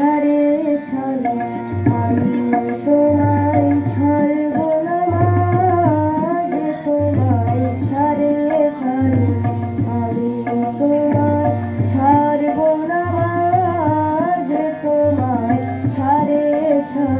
ঝরে চলো আমি তোমায় ছড়ব না। যে তোমায় ছড়ে চলো আমি তোমায় ছড়ব না। যে তোমায় ছড়ে। চলো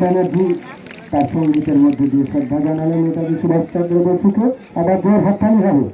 ব্যানার্জি তার সঙ্গীতের মধ্যে দিয়ে শ্রদ্ধা জানালেন নেতাজি সুভাষচন্দ্র বসুকে। আবার জোর হাততালি হবে।